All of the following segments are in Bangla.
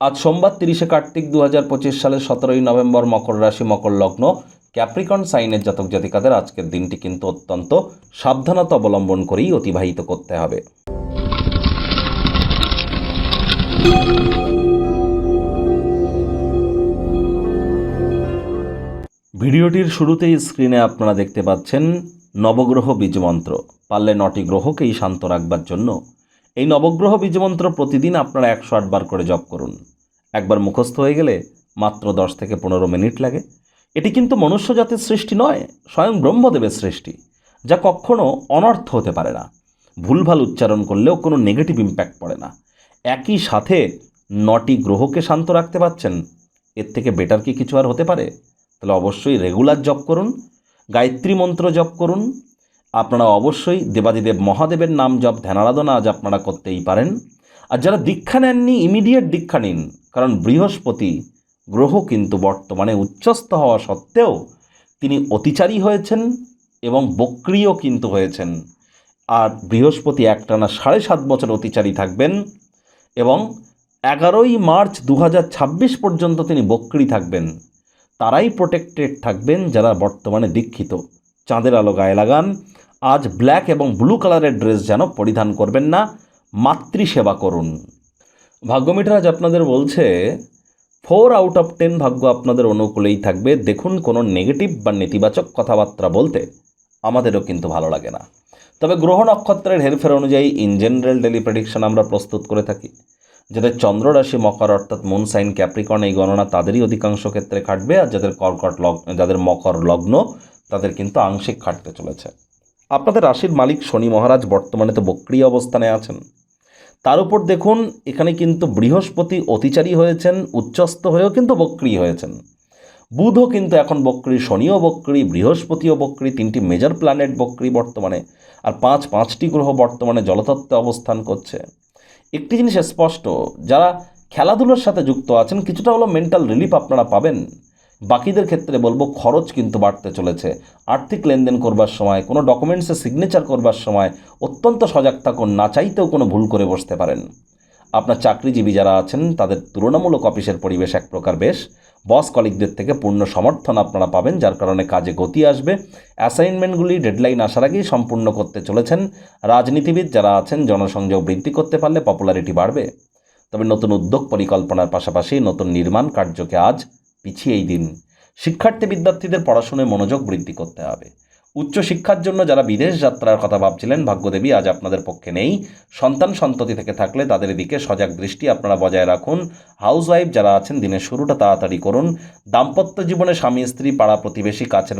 আজ সোমবার তিরিশে কার্তিক দু হাজার পঁচিশ সালের সতেরোই নভেম্বর মকর রাশি, মকর লগ্ন। ক্যাপ্রিকন সাইনের জাতক জাতিকাদের আজকের দিনটি কিন্তু অত্যন্ত সাবধানতা অবলম্বন করেই অতিবাহিত করতে হবে। ভিডিওটির শুরুতেই স্ক্রিনে আপনারা দেখতে পাচ্ছেন নবগ্রহ বীজমন্ত্র। পারলে নটি গ্রহকেই শান্ত রাখবার জন্য এই নবগ্রহ বীজমন্ত্র প্রতিদিন আপনারা একশো আটবার করে জপ করুন। একবার মুখস্থ হয়ে গেলে মাত্র দশ থেকে পনেরো মিনিট লাগে। এটি কিন্তু মনুষ্য জাতির সৃষ্টি নয়, স্বয়ং ব্রহ্মদেবের সৃষ্টি, যা কখনো অনর্থ হতে পারে না। ভুলভাল উচ্চারণ করলেও কোনো নেগেটিভ ইম্প্যাক্ট পড়ে না। একই সাথে নটি গ্রহকে শান্ত রাখতে পারছেন, এর থেকে বেটার কি কিছু আর হতে পারে? তাহলে অবশ্যই রেগুলার জপ করুন, গায়ত্রী মন্ত্র জপ করুন আপনারা অবশ্যই দেবাদিদেব মহাদেবের নাম জপ, ধ্যানারাধনা আজ আপনারা করতেই পারেন। আর যারা দীক্ষা নেননি ইমিডিয়েট দীক্ষা নিন, কারণ বৃহস্পতি গ্রহ কিন্তু বর্তমানে উচ্চস্থ হওয়া সত্ত্বেও তিনি অতিচারী হয়েছেন এবং বক্রিয় কিন্তু হয়েছেন। আর বৃহস্পতি একটানা সাড়ে সাত বছর অতিচারী থাকবেন এবং এগারোই মার্চ দু হাজার ছাব্বিশ পর্যন্ত তিনি বক্রি থাকবেন। তারাই প্রোটেক্টেড থাকবেন যারা বর্তমানে দীক্ষিত। চাঁদের আলো গায়ে লাগান। আজ ব্ল্যাক এবং ব্লু কালারের ড্রেস যেন পরিধান করবেন না, মাতৃসেবা করুন। ভাগ্যমিটার আজ আপনাদের বলছে, ফোর আউট অফ টেন ভাগ্য আপনাদের অনুকূলেই থাকবে। দেখুন, কোনো নেগেটিভ বা নেতিবাচক কথাবার্তা বলতে আমাদেরও কিন্তু ভালো লাগে না। তবে গ্রহ নক্ষত্রের হেরফের অনুযায়ী ইন জেনারেল ডেলি প্রেডিকশন আমরা প্রস্তুত করে থাকি। যাদের চন্দ্র রাশি, মকর অর্থাৎ মুন সাইন ক্যাপ্রিকন এই গণনা তাদেরই অধিকাংশ ক্ষেত্রে খাটবে, আর যাদের কর্কট লগ যাদের মকর লগ্ন, তাদের কিন্তু আংশিক খাটতে চলেছে। আপনাদের রাশির মালিক শনি মহারাজ বর্তমানে তো বক্রিয় অবস্থানে আছেন। তার উপর দেখুন, এখানে কিন্তু বৃহস্পতি অতিচারী হয়েছেন, উচ্চস্থ হয়েও কিন্তু বক্রি হয়েছেন। বুধও কিন্তু এখন বক্রি, শনিও বক্রি, বৃহস্পতিও বক্রি, তিনটি মেজর প্ল্যানেট বক্রি বর্তমানে, আর পাঁচ, পাঁচটি গ্রহ বর্তমানে জলতত্ত্বে অবস্থান করছে। একটি জিনিস স্পষ্ট, যারা খেলাধুলোর সাথে যুক্ত আছেন, কিছুটা হলো মেন্টাল রিলিফ আপনারা পাবেন। বাকিদের ক্ষেত্রে বলব খরচ কিন্তু বাড়তে চলেছে। আর্থিক লেনদেন করবার সময়, কোনো ডকুমেন্টসে সিগনেচার করবার সময় অত্যন্ত সজাগ থাকুন, না চাইতেও কোনো ভুল করে বসতে পারেন। আপনার চাকরিজীবী যারা আছেন, তাদের তুলনামূলক অফিসের পরিবেশ এক প্রকার বেশ। বস কলিকদের থেকে পূর্ণ সমর্থন আপনারা পাবেন, যার কারণে কাজে গতি আসবে। অ্যাসাইনমেন্টগুলি ডেডলাইন আসার আগেই সম্পূর্ণ করতে চলেছেন। রাজনীতিবিদ যারা আছেন, জনসংযোগ বৃদ্ধি করতে পারলে পপুলারিটি বাড়বে। তবে নতুন উদ্যোগ পরিকল্পনার পাশাপাশি নতুন নির্মাণ কার্যকে আজ পিছিয়েই দিন। শিক্ষার্থী বিদ্যার্থীদের পড়াশোনায় মনোযোগ বৃদ্ধি করতে হবে। উচ্চশিক্ষার জন্য যারা বিদেশ যাত্রার কথা ভাবছিলেন, ভাগ্যদেবী, আজ আপনাদের পক্ষে নেই। সন্তান সন্ততি থেকে থাকলে তাদের দিকে সজাগ দৃষ্টি আপনারা বজায় রাখুন। হাউসওয়াইফ যারা আছেন, দিনের শুরুটা তাড়াতাড়ি করুন। দাম্পত্য জীবনে স্বামী, স্ত্রী, পাড়া প্রতিবেশী, কাছের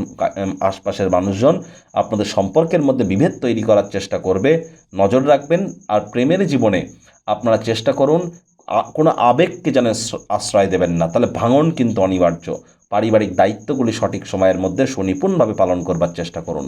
আশপাশের মানুষজন আপনাদের সম্পর্কের মধ্যে বিভেদ তৈরি করার চেষ্টা করবে। নজর রাখবেন আর প্রেমের জীবনে আপনারা চেষ্টা করুন। কোনো আবেগকে যেন আশ্রয় দেবেন না। তাহলে ভাঙন কিন্তু অনিবার্য। পারিবারিক দায়িত্বগুলি সঠিক সময়ের মধ্যে সুনিপুণভাবে পালন করবার চেষ্টা করুন।